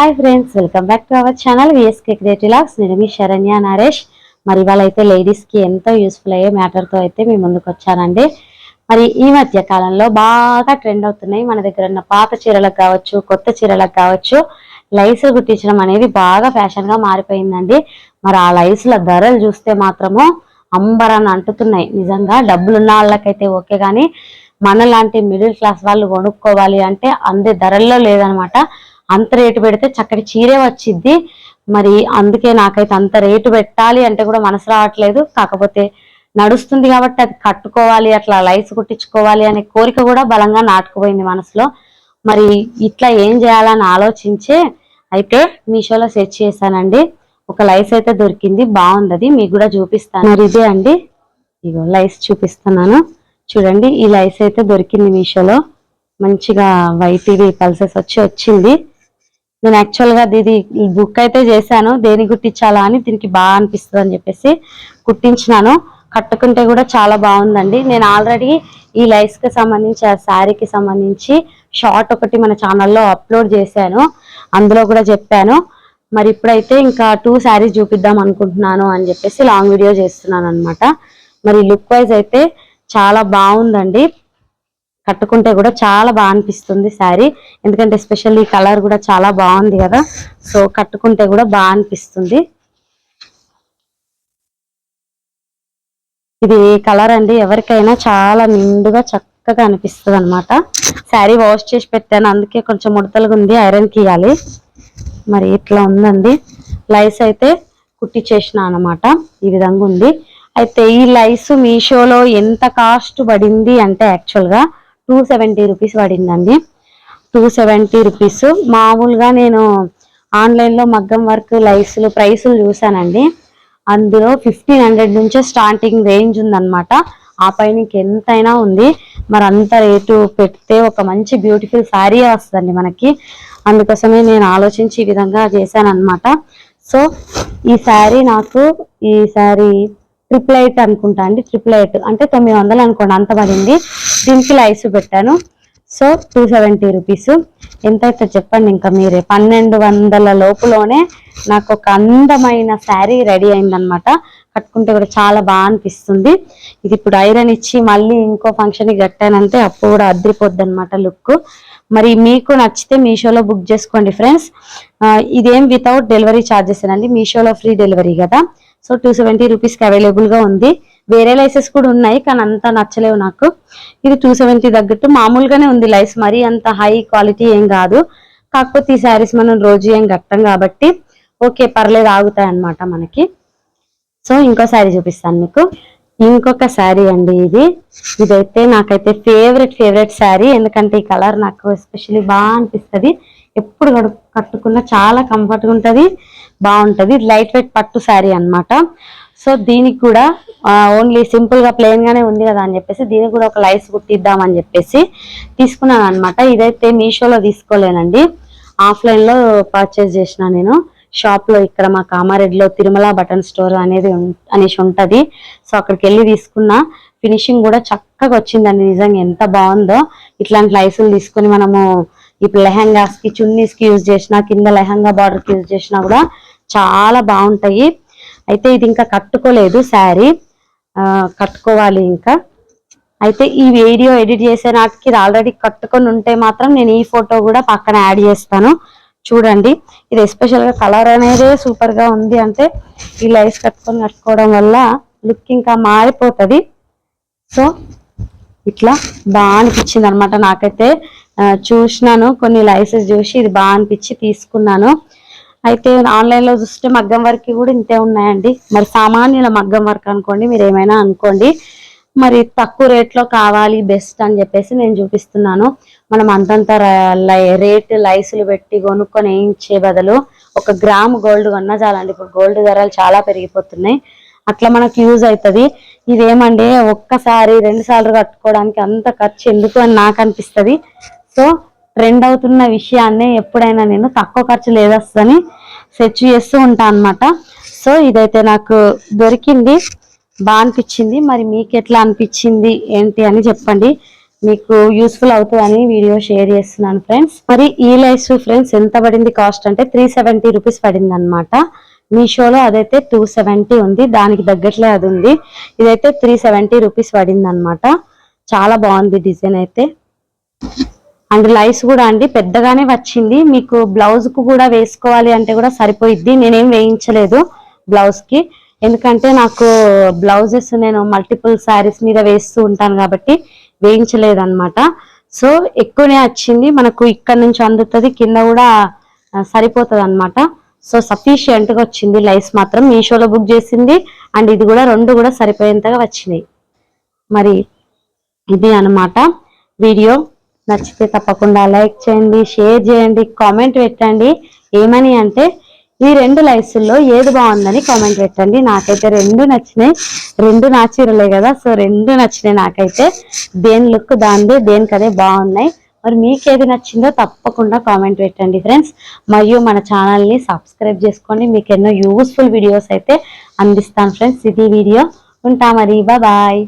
Hi friends welcome back to our channel VSK creative logs నేను మీ శరణ్య నరేష్. మరి ఇవాళ అయితే లేడీస్కి ఎంతో యూస్ఫుల్ అయ్యే మ్యాటర్తో అయితే మీ ముందుకు వచ్చానండి. మరి ఈ మధ్య కాలంలో బాగా ట్రెండ్ అవుతున్నాయి. మన దగ్గర ఉన్న పాత చీరలకు కావచ్చు కొత్త చీరలకు కావచ్చు లైస్ కుట్టించడం అనేది బాగా ఫ్యాషన్గా మారిపోయిందండి. మరి ఆ లైస్ల ధరలు చూస్తే మాత్రము అంబరాన్ని అంటుతున్నాయి. నిజంగా డబ్బులున్న వాళ్ళకైతే ఓకే కానీ మన లాంటి మిడిల్ క్లాస్ వాళ్ళు కొనుక్కోవాలి అంటే అందే ధరల్లో లేదనమాట. అంత రేటు పెడితే చక్కటి చీరే వచ్చిద్ది. మరి అందుకే నాకైతే అంత రేటు పెట్టాలి అంటే కూడా మనసు రావట్లేదు. కాకపోతే నడుస్తుంది కాబట్టి అది కట్టుకోవాలి అట్లా లైస్ కుట్టించుకోవాలి అనే కోరిక కూడా బలంగా నాటుకుపోయింది మనసులో. మరి ఇట్లా ఏం చేయాలని ఆలోచించే అయితే మీషోలో సెర్చ్ చేశానండి. ఒక లైస్ అయితే దొరికింది బాగుంది అది మీకు కూడా చూపిస్తాను. మరి ఇదే అండి. ఇగో లైస్ చూపిస్తున్నాను. చూడండి ఈ లైస్ అయితే దొరికింది మీషోలో. మంచిగా వైట్ ఇది పల్సెస్ వచ్చి వచ్చింది. నేను యాక్చువల్గా ఇది బుక్ అయితే చేశాను. దేని కుట్టించాలా అని దీనికి బాగా అనిపిస్తుంది అని చెప్పేసి కుట్టించినాను. కట్టుకుంటే కూడా చాలా బాగుందండి. నేను ఆల్రెడీ ఈ లైస్కి సంబంధించి ఆ శారీకి సంబంధించి షార్ట్ ఒకటి మన ఛానల్లో అప్లోడ్ చేశాను. అందులో కూడా చెప్పాను. మరి ఇప్పుడైతే ఇంకా టూ శారీస్ చూపిద్దాం అనుకుంటున్నాను అని చెప్పేసి లాంగ్ వీడియో చేస్తున్నాను అనమాట మరి లుక్ వైజ్ అయితే చాలా బాగుందండి. కట్టుకుంటే కూడా చాలా బాగా అనిపిస్తుంది శారీ. ఎందుకంటే ఎస్పెషల్లీ కలర్ కూడా చాలా బాగుంది కదా. సో కట్టుకుంటే కూడా బాగా అనిపిస్తుంది. ఇది కలర్ అండి? ఎవరికైనా చాలా నిండుగా చక్కగా అనిపిస్తుంది అనమాట శారీ వాష్ చేసి పెట్టాను. అందుకే కొంచెం ముడతలుగా ఉంది. ఐరన్ కియాలి మరి ఇట్లా ఉందండి. లైస్ అయితే కుట్టించేసిన అనమాట ఈ విధంగా ఉంది. అయితే ఈ లైస్ మీషోలో ఎంత కాస్ట్ పడింది అంటే యాక్చువల్గా టూ సెవెంటీ రూపీస్ పడిందండి. Two seventy rupees. మామూలుగా నేను ఆన్లైన్లో మగ్గం వర్క్ లైస్లు ప్రైసులు చూసానండి అందులో ఫిఫ్టీన్ హండ్రెడ్ నుంచే స్టార్టింగ్ రేంజ్ ఉందన్నమాట. ఆ పైన ఎంతైనా ఉంది. మరి అంత రేటు పెడితే ఒక మంచి బ్యూటిఫుల్ శారీ వస్తుందండి మనకి. అందుకోసమే నేను ఆలోచించి ఈ విధంగా చేశాను అనమాట సో ఈ శారీ నాకు ఈ శారీ ట్రిపుల్ ఎయిట్ అనుకుంటా అండి ట్రిపుల్ ఎయిట్ అంటే తొమ్మిది వందలు అనుకోండి అంత పడింది. దీనికి లైస్ పెట్టాను. సో టూ సెవెంటీ రూపీస్ ఎంత అయితే చెప్పండి ఇంకా మీరే. పన్నెండు వందల లోపులోనే నాకు ఒక అందమైన శారీ రెడీ అయిందనమాట కట్టుకుంటే కూడా చాలా బాగా అనిపిస్తుంది. ఇది ఇప్పుడు ఐరన్ ఇచ్చి మళ్ళీ ఇంకో ఫంక్షన్కి కట్టానంటే అప్పుడు కూడా అద్రిపోద్ది అనమాట లుక్ మరి మీకు నచ్చితే మీషోలో బుక్ చేసుకోండి ఫ్రెండ్స్ ఇదేం వితౌట్ డెలివరీ ఛార్జెస్ అండి మీషోలో ఫ్రీ డెలివరీ కదా. సో టూ సెవెంటీ రూపీస్కి అవైలబుల్గా ఉంది. వేరే లైసెస్ కూడా ఉన్నాయి కానీ అంత నచ్చలేవు నాకు. ఇది టూ సెవెంటీ తగ్గట్టు మామూలుగానే ఉంది లైస్ మరీ అంత హై క్వాలిటీ ఏం కాదు. కాకపోతే ఈ శారీస్ మనం రోజు ఏం కట్టం కాబట్టి ఓకే పర్లేదు ఆగుతాయి అన్నమాట మనకి. సో ఇంకో శారీ చూపిస్తాను మీకు. ఇంకొక శారీ అండి ఇది. ఇదైతే నాకైతే ఫేవరెట్ ఫేవరెట్ శారీ ఎందుకంటే ఈ కలర్ నాకు ఎస్పెషల్లీ బాగా అనిపిస్తుంది. ఎప్పుడు కడు కట్టుకున్నా చాలా కంఫర్ట్గా ఉంటుంది బాగుంటుంది. లైట్ వెయిట్ పట్టు శారీ అన్నమాట. సో దీనికి కూడా ఓన్లీ సింపుల్గా ప్లెయిన్గానే గానే ఉంది కదా అని చెప్పేసి దీనికి కూడా ఒక లైస్ కుట్టిద్దాం అని చెప్పేసి తీసుకున్నాను అనమాట ఇదైతే మీషోలో తీసుకోలేనండి. ఆఫ్లైన్లో పర్చేస్ చేసిన నేను. షాప్లో ఇక్కడ మా కామారెడ్డిలో తిరుమల బటన్ స్టోర్ అనేది అనేసి ఉంటుంది. సో అక్కడికి వెళ్ళి తీసుకున్న. ఫినిషింగ్ కూడా చక్కగా వచ్చిందండి. నిజంగా ఎంత బాగుందో. ఇట్లాంటి లైసులు తీసుకొని మనము ఇప్పుడు లెహంగాస్కి చున్నీస్కి యూజ్ చేసినా కింద లెహంగా బార్డర్కి యూజ్ చేసినా కూడా చాలా బాగుంటాయి. అయితే ఇది ఇంకా కట్టుకోలేదు శారీ. కట్టుకోవాలి ఇంకా. అయితే ఈ వీడియో ఎడిట్ చేసే నాటికి ఇది ఆల్రెడీ కట్టుకొని ఉంటే మాత్రం నేను ఈ ఫోటో కూడా పక్కన యాడ్ చేస్తాను. చూడండి. ఇది ఎస్పెషల్గా కలర్ అనేది సూపర్గా ఉంది అంటే ఈ లైస్ కట్టుకొని కట్టుకోవడం వల్ల లుక్ ఇంకా మారిపోతుంది. సో ఇట్లా బాగా అనిపించింది అనమాట నాకైతే. చూసినాను. కొన్ని లైసెస్ చూసి ఇది బాగా అనిపించి తీసుకున్నాను. అయితే ఆన్లైన్లో చూస్తే మగ్గం వర్క్ కూడా ఇంతే ఉన్నాయండి. మరి సామాన్యుల మగ్గం వర్క్ అనుకోండి మీరు ఏమైనా అనుకోండి. మరి తక్కువ రేట్లో కావాలి బెస్ట్ అని చెప్పేసి నేను చూపిస్తున్నాను. మనం అంతంత రేట్ లైసులు పెట్టి కొనుక్కొని వేయించే బదులు ఒక గ్రామ్ గోల్డ్ కొన్నా చాలండి. ఇప్పుడు గోల్డ్ ధరలు చాలా పెరిగిపోతున్నాయి. అట్లా మనకు యూజ్ అవుతుంది ఇదేమండి ఒక్కసారి రెండు సార్లు కట్టుకోవడానికి అంత ఖర్చు ఎందుకు అని నాకు అనిపిస్తుంది. సో ట్రెండ్ అవుతున్న విషయాన్ని ఎప్పుడైనా నేను తక్కువ ఖర్చు లేదొస్తుందని సెర్చ్ చేస్తూ ఉంటాను అనమాట సో ఇదైతే నాకు దొరికింది బాగా అనిపించింది మరి మీకు ఎట్లా అనిపించింది ఏంటి అని చెప్పండి. మీకు యూస్ఫుల్ అవుతుందని వీడియో షేర్ చేస్తున్నాను ఫ్రెండ్స్ మరి ఈ లైస్ ఫ్రెండ్స్ ఎంత పడింది కాస్ట్ అంటే త్రీ సెవెంటీ రూపీస్ పడింది అనమాట మీషోలో అదైతే టూ సెవెంటీ ఉంది దానికి తగ్గట్లే అది ఉంది. ఇదైతే త్రీ సెవెంటీ రూపీస్ పడింది అనమాట చాలా బాగుంది డిజైన్ అయితే. అండ్ లైస్ కూడా అండి పెద్దగానే వచ్చింది. మీకు బ్లౌజ్కు కూడా వేసుకోవాలి అంటే కూడా సరిపోయిద్ది. నేనేం వేయించలేదు బ్లౌజ్కి. ఎందుకంటే నాకు బ్లౌజెస్ నేను మల్టిపుల్ శారీస్ మీద వేస్తూ ఉంటాను కాబట్టి వేయించలేదు అనమాట సో ఎక్కువనే వచ్చింది. మనకు ఇక్కడ నుంచి అందుతుంది కింద కూడా సరిపోతుంది అనమాట సో సఫిషియంట్గా వచ్చింది లైస్ మాత్రం. మీషోలో బుక్ చేసింది. అండ్ ఇది కూడా రెండు కూడా సరిపోయేంతగా వచ్చినాయి. మరి ఇది అన్నమాట వీడియో. నచ్చితే తప్పకుండా లైక్ చేయండి షేర్ చేయండి కామెంట్ పెట్టండి. ఏమని అంటే ఈ రెండు లైఫ్స్లో ఏది బాగుందని కామెంట్ పెట్టండి. నాకైతే రెండు నచ్చినాయి. రెండు నా చీరలే కదా సో రెండు నచ్చినాయి నాకైతే. దేని లుక్ దాంది దేనికి అదే బాగున్నాయి. మరి మీకు ఏది నచ్చిందో తప్పకుండా కామెంట్ పెట్టండి ఫ్రెండ్స్. మరియు మన ఛానల్ని సబ్స్క్రైబ్ చేసుకోండి. మీకు ఎన్నో యూస్ఫుల్ వీడియోస్ అయితే అందిస్తాను ఫ్రెండ్స్. ఇది వీడియో. ఉంటా మరి. బాయ్.